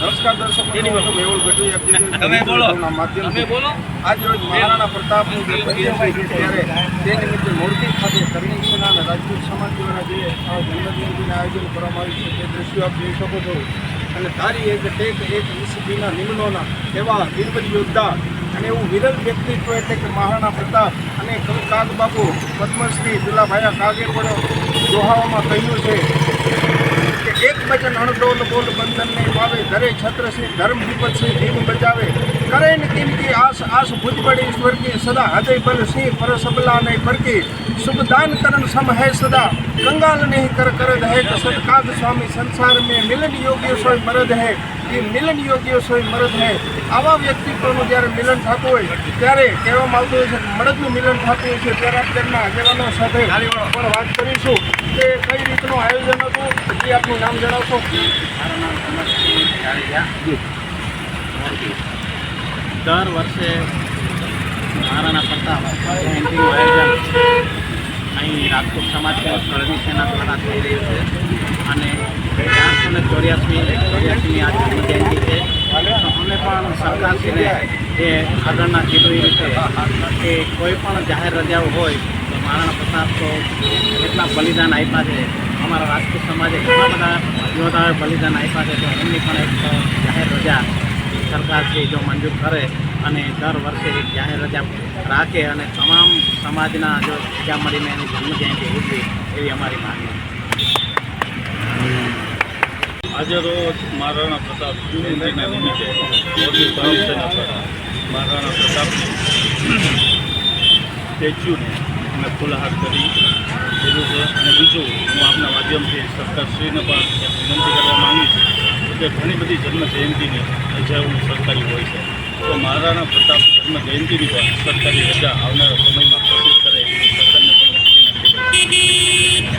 નમસ્કાર દર્શક મેહુલ ગઢવી. માધ્યમથી આજ રોજ મહારાણા પ્રતાપનું જે પંચાયત છે. ત્યારે તે નિમિત્તે મોરબી ખાતે કરણી સેના અને રાજપૂત સમાજ દ્વારા જે આ જન્મજયંતિનું આયોજન કરવામાં આવ્યું છે તે દ્રશ્યો આપ જોઈ શકો છો. અને તારી એક ટેક એક ઈસબીના નિમ્નોના એવા વીરવર યોદ્ધા અને એવું વિરલ વ્યક્તિત્વ એટલે કે મહારાણા પ્રતાપ અને કાગબાબુ પદ્મશ્રી દુલાભાયા પણ દોહાઓમાં કહ્યું છે. એક વચન અણડોલ બોલ બંધન ને પાવે ધરે છત્ર છે, ધર્મ વિપત છે, જીવ બચાવે. કરે ને કિંમતી આસ આસ ભુજબળ ઈશ્વર કી સદા હૃદય બલ સિંહ પર સબલા ને પરકી શુભ દાન કરન સમ હૈ સદા. કંગાલ નહીં કર करद હૈ तो સદકાગ સ્વામી સંસાર में મિલન યોગ્ય સોય મરદ है એ મિલન યોગ્ય સોય મરદ હે. આવા વ્યક્તિત્વનું જ્યારે મિલન થતું હોય, ત્યારે કહેવામાં આવતું હોય છે કે મળદનું મિલન થતું હોય છે, ત્યારે આપણે તેમના આગેવાનો સાથે પણ વાત કરીશું કે કઈ રીતનું આયોજન હતું, એ આપનું નામ જણાવશો? દર વર્ષે મહારાણા પ્રતાપ જયંતિનું આયોજન રાજકોટ સમાજ તેમજ સેના દ્વારા થઈ રહ્યું છે. અને ચારસો ને ચોર્યાસી ચોર્યાસીની આ જન્મજયંતિ છે. અમે પણ સરકારશ્રીને એ આગળના કીધું એ રીતે કે કોઈ પણ જાહેર રજાઓ હોય તો મહારાણા પ્રતાપ તો કેટલા બલિદાન આપ્યા છે. અમારા રાજકોટ સમાજે ઘણા બધા યોદ્ધાઓએ બલિદાન આપ્યા છે તો એમની પણ એક જાહેર રજા સરકારશ્રી જો મંજૂર કરે અને દર વર્ષે એક જાહેર રજા રાખે અને તમામ સમાજના જો ભેગા મળીને એની જન્મજયંતિ ઉજવે એવી અમારી માંગણી આજે રોજ મહારાણા પ્રતાપ જયંતિના નિમિત્તે મહારાણા પ્રતાપની સ્ટેચ્યુને અમે ફૂલહાર કરી દીધું છે. અને બીજું, હું આપના માધ્યમથી સરકારશ્રીને પણ વિનંતી કરવા માંગીશ કે ઘણી બધી જન્મ જયંતિની રજાઓ સરકારી હોય છે. તો મહારાણા પ્રતાપ જન્મ જયંતિની પણ સરકારી રજા આવનારા સમયમાં કોશિશ કરે એવી સરકારને પણ વિનંતી કરું